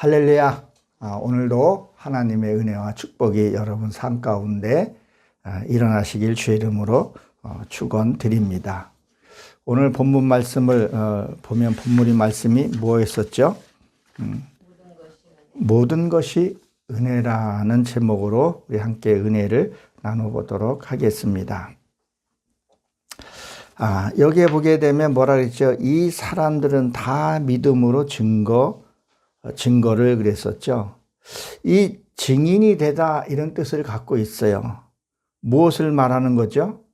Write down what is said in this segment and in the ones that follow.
할렐루야. 아, 오늘도 하나님의 은혜와 축복이 여러분 삶 가운데 아, 일어나시길 주의 이름으로 어, 축원드립니다. 오늘 본문 말씀을 어, 보면 본문의 말씀이 뭐였었죠? 음, 모든 것이 은혜라는 제목으로 우리 함께 은혜를 나눠보도록 하겠습니다. 아, 여기에 보게 되면 뭐라 그랬죠? 이 사람들은 다 믿음으로 증거, 어, 증거를 그랬었죠. 이 증인이 되다 이런 뜻을 갖고 있어요. 무엇을 말하는 거죠?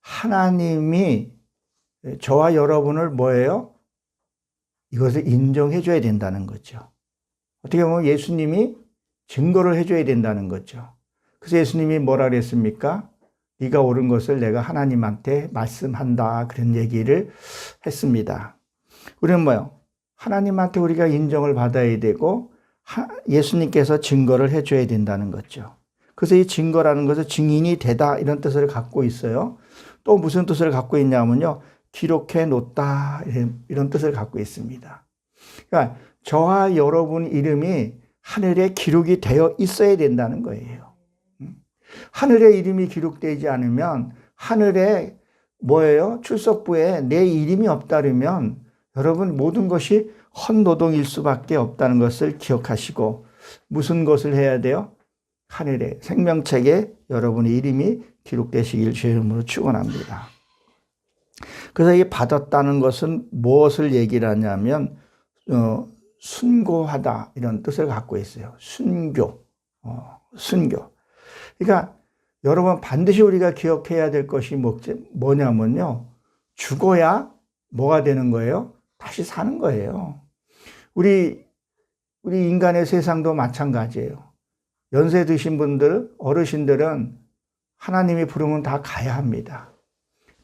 하나님이 저와 여러분을 뭐예요? 이것을 인정해 줘야 된다는 거죠. 어떻게 보면 예수님이 증거를 해 줘야 된다는 거죠. 그래서 예수님이 뭐라 그랬습니까? 네가 옳은 것을 내가 하나님한테 말씀한다. 그런 얘기를 했습니다. 우리는 뭐요? 하나님한테 우리가 인정을 받아야 되고 예수님께서 증거를 해줘야 된다는 거죠. 그래서 이 증거라는 것은 증인이 되다 이런 뜻을 갖고 있어요. 또 무슨 뜻을 갖고 있냐면요. 기록해 놓다 이런 뜻을 갖고 있습니다. 그러니까 저와 여러분 이름이 하늘에 기록이 되어 있어야 된다는 거예요. 하늘에 이름이 기록되지 않으면 하늘에 뭐예요? 출석부에 내 이름이 없다면 여러분 모든 것이 헛노동일 수밖에 없다는 것을 기억하시고 무슨 것을 해야 돼요? 하늘에 생명책에 여러분의 이름이 기록되시길 주의 이름으로 축원합니다. 그래서 이 받았다는 것은 무엇을 얘기를 하냐면 어, 순고하다 이런 뜻을 갖고 있어요. 순교, 어, 순교. 그러니까 여러분 반드시 우리가 기억해야 될 것이 뭐냐면요. 죽어야 뭐가 되는 거예요? 다시 사는 거예요. 우리, 우리 인간의 세상도 마찬가지예요. 연세 드신 분들, 어르신들은 하나님이 부르면 다 가야 합니다.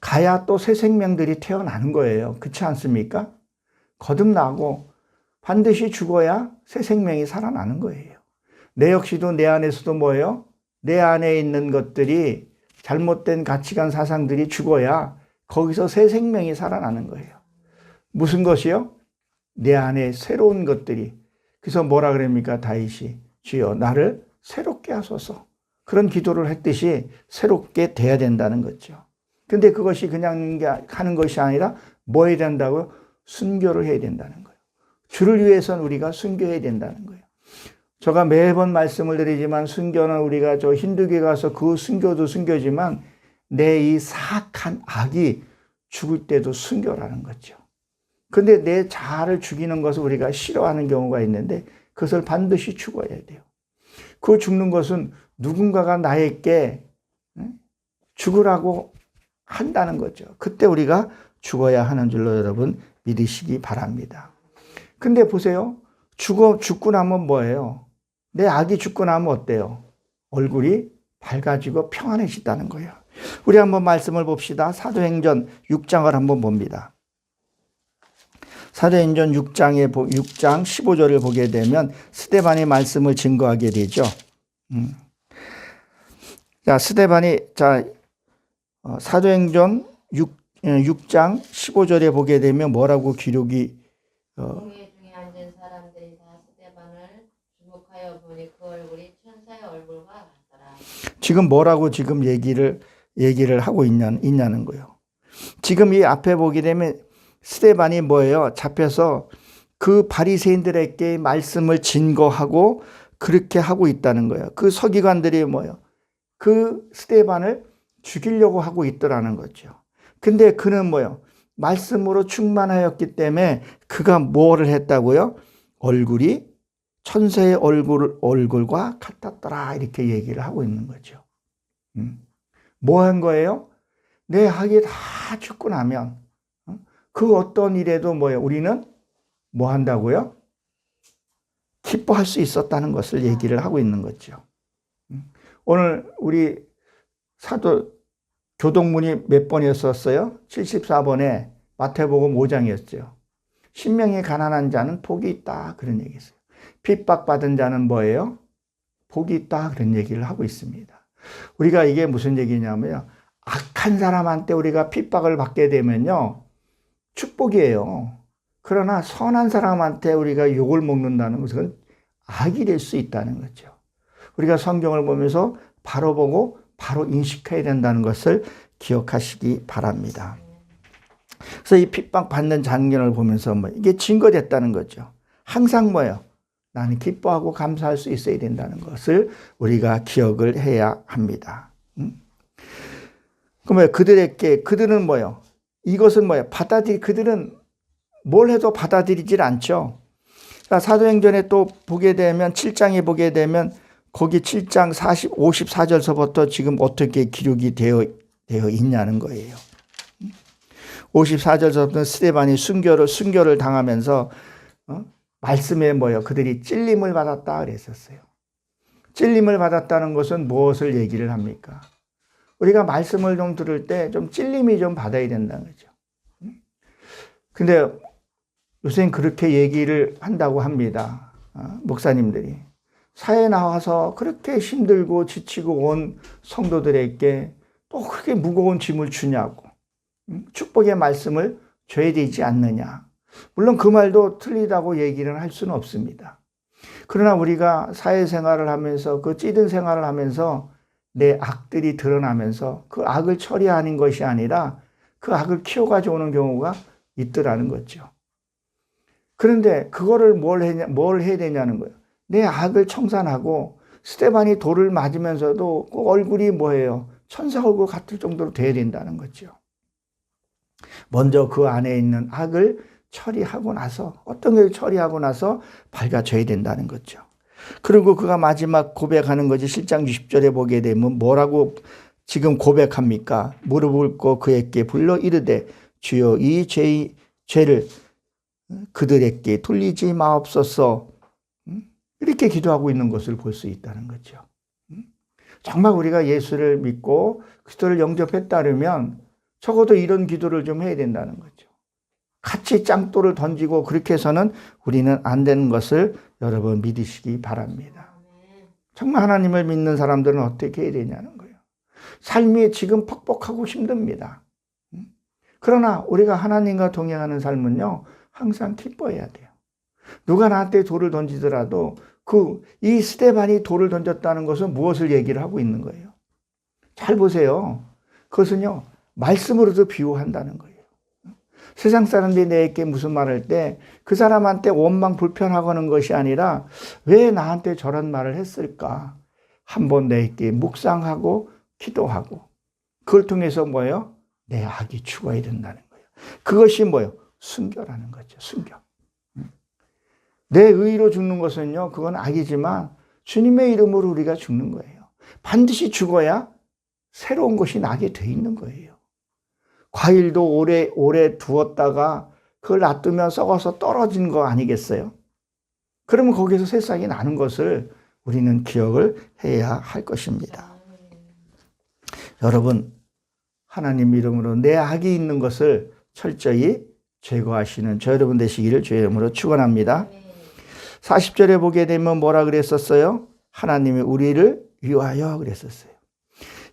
가야 또 새 생명들이 태어나는 거예요. 그렇지 않습니까? 거듭나고 반드시 죽어야 새 생명이 살아나는 거예요. 내 역시도 내 안에서도 뭐예요? 내 안에 있는 것들이 잘못된 가치관 사상들이 죽어야 거기서 새 생명이 살아나는 거예요. 무슨 것이요? 내 안에 새로운 것들이. 그래서 뭐라 그럽니까? 다윗이 주여 나를 새롭게 하소서. 그런 기도를 했듯이 새롭게 돼야 된다는 거죠. 근데 그것이 그냥 하는 것이 아니라 뭐 해야 된다고요? 순교를 해야 된다는 거예요. 주를 위해서는 우리가 순교해야 된다는 거예요. 제가 매번 말씀을 드리지만 순교는 우리가 저 힌두교에 가서 그 순교도 순교지만 내 이 사악한 악이 죽을 때도 순교라는 거죠. 근데 내 자아를 죽이는 것을 우리가 싫어하는 경우가 있는데 그것을 반드시 죽어야 돼요. 그 죽는 것은 누군가가 나에게 죽으라고 한다는 거죠. 그때 우리가 죽어야 하는 줄로 여러분 믿으시기 바랍니다. 근데 보세요. 죽어, 죽고 나면 뭐예요? 내 아기 죽고 나면 어때요? 얼굴이 밝아지고 평안해진다는 거예요. 우리 한번 말씀을 봅시다. 사도행전 6장을 한번 봅니다. 사도행전 6장에 6장 15절을 보게 되면 스테반이 말씀을 증거하게 되죠. 음. 자, 스테반이 자 어, 사도행전 6, 6장 15절에 보게 되면 뭐라고 기록이 어, 지금 뭐라고 지금 얘기를 얘기를 하고 있냐, 있냐는 거예요. 지금 이 앞에 보게 되면 스테반이 뭐예요? 잡혀서 그 바리새인들에게 말씀을 증거하고 그렇게 하고 있다는 거예요. 그 서기관들이 뭐예요? 그 스테반을 죽이려고 하고 있더라는 거죠. 근데 그는 뭐예요? 말씀으로 충만하였기 때문에 그가 뭐를 했다고요? 얼굴이 천사의 얼굴, 얼굴과 같았더라. 이렇게 얘기를 하고 있는 거죠. 음. 뭐한 거예요? 내 학이 다 죽고 나면, 어? 그 어떤 일에도 뭐예요? 우리는 뭐 한다고요? 기뻐할 수 있었다는 것을 얘기를 하고 있는 거죠. 음. 오늘 우리 사도 교동문이 몇 번이었었어요? 74번에 마태복음 5장이었죠. 신명이 가난한 자는 복이 있다. 그런 얘기 있어요. 핍박받은 자는 뭐예요? 복이 있다. 그런 얘기를 하고 있습니다. 우리가 이게 무슨 얘기냐면요. 악한 사람한테 우리가 핍박을 받게 되면요. 축복이에요. 그러나 선한 사람한테 우리가 욕을 먹는다는 것은 악이 될 수 있다는 거죠. 우리가 성경을 보면서 바로 보고 바로 인식해야 된다는 것을 기억하시기 바랍니다. 그래서 이 핍박 받는 장면을 보면서 뭐 이게 증거됐다는 거죠. 항상 뭐요? 나는 기뻐하고 감사할 수 있어야 된다는 것을 우리가 기억을 해야 합니다. 음? 그러면 그들에게 그들은 뭐요? 이것은 뭐요? 받아들이 그들은 뭘 해도 받아들이질 않죠. 자, 사도행전에 또 보게 되면 7장에 보게 되면 거기 7장 40, 54절서부터 지금 어떻게 기록이 되어, 되어 있냐는 거예요. 54절서부터 스테반이 순교를, 순교를 당하면서, 어? 말씀에 뭐요? 그들이 찔림을 받았다 그랬었어요. 찔림을 받았다는 것은 무엇을 얘기를 합니까? 우리가 말씀을 좀 들을 때 좀 찔림이 좀 받아야 된다는 거죠. 근데 요새는 그렇게 얘기를 한다고 합니다. 어, 목사님들이. 사회 나와서 그렇게 힘들고 지치고 온 성도들에게 또 그렇게 무거운 짐을 주냐고. 축복의 말씀을 줘야 되지 않느냐. 물론 그 말도 틀리다고 얘기를 할 수는 없습니다. 그러나 우리가 사회생활을 하면서 그 찌든 생활을 하면서 내 악들이 드러나면서 그 악을 처리하는 것이 아니라 그 악을 키워가지고 오는 경우가 있더라는 거죠. 그런데 그거를 뭘 해냐, 뭘 해야 되냐는 거예요. 내 악을 청산하고 스테반이 돌을 맞으면서도 그 얼굴이 뭐예요? 천사 얼굴 같을 정도로 돼야 된다는 거죠. 먼저 그 안에 있는 악을 처리하고 나서 어떤 걸 처리하고 나서 밝아져야 된다는 거죠. 그리고 그가 마지막 고백하는 거지 실장 60절에 보게 되면 뭐라고 지금 고백합니까? 무릎을 꿇고 그에게 불러 이르되 주여 이 죄, 죄를 그들에게 돌리지 마옵소서 이렇게 기도하고 있는 것을 볼 수 있다는 거죠. 정말 우리가 예수를 믿고 그리스도를 영접했다면 적어도 이런 기도를 좀 해야 된다는 거죠. 같이 짱돌을 던지고 그렇게 해서는 우리는 안 되는 것을 여러분 믿으시기 바랍니다. 정말 하나님을 믿는 사람들은 어떻게 해야 되냐는 거예요. 삶이 지금 퍽퍽하고 힘듭니다. 그러나 우리가 하나님과 동행하는 삶은요, 항상 기뻐해야 돼요. 누가 나한테 돌을 던지더라도 그 이 스테반이 돌을 던졌다는 것은 무엇을 얘기를 하고 있는 거예요? 잘 보세요. 그것은요, 말씀으로도 비유한다는 거예요. 세상 사람들이 내게 무슨 말할 때 그 사람한테 원망 불편하고는 것이 아니라 왜 나한테 저런 말을 했을까? 한번 내게 묵상하고 기도하고 그걸 통해서 뭐예요? 내 악이 죽어야 된다는 거예요. 그것이 뭐예요? 순교라는 거죠. 순교. 내 의로 죽는 것은요, 그건 악이지만 주님의 이름으로 우리가 죽는 거예요. 반드시 죽어야 새로운 것이 나게 돼 있는 거예요. 과일도 오래, 오래 두었다가 그걸 놔두면 썩어서 떨어진 거 아니겠어요? 그러면 거기서 새싹이 나는 것을 우리는 기억을 해야 할 것입니다. 여러분, 하나님 이름으로 내 악이 있는 것을 철저히 제거하시는 저 여러분 되시기를 주의 이름으로 축원합니다. 40절에 보게 되면 뭐라 그랬었어요? 하나님이 우리를 위하여 그랬었어요.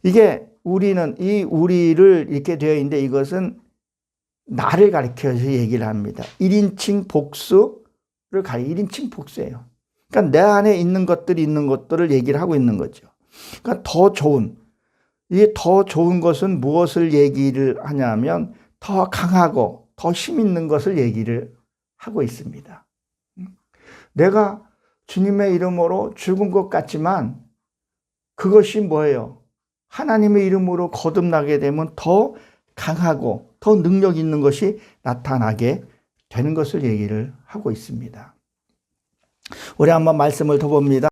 이게 우리는 이 우리를 이렇게 되어 있는데 이것은 나를 가리켜서 얘기를 합니다. 1인칭 복수를 가리 1인칭 복수예요. 그러니까 내 안에 있는 것들이 있는 것들을 얘기를 하고 있는 거죠. 그러니까 더 좋은 이게 더 좋은 것은 무엇을 얘기를 하냐면 더 강하고 더 힘 있는 것을 얘기를 하고 있습니다. 내가 주님의 이름으로 죽은 것 같지만 그것이 뭐예요? 하나님의 이름으로 거듭나게 되면 더 강하고 더 능력 있는 것이 나타나게 되는 것을 얘기를 하고 있습니다. 우리 한번 말씀을 더 봅니다.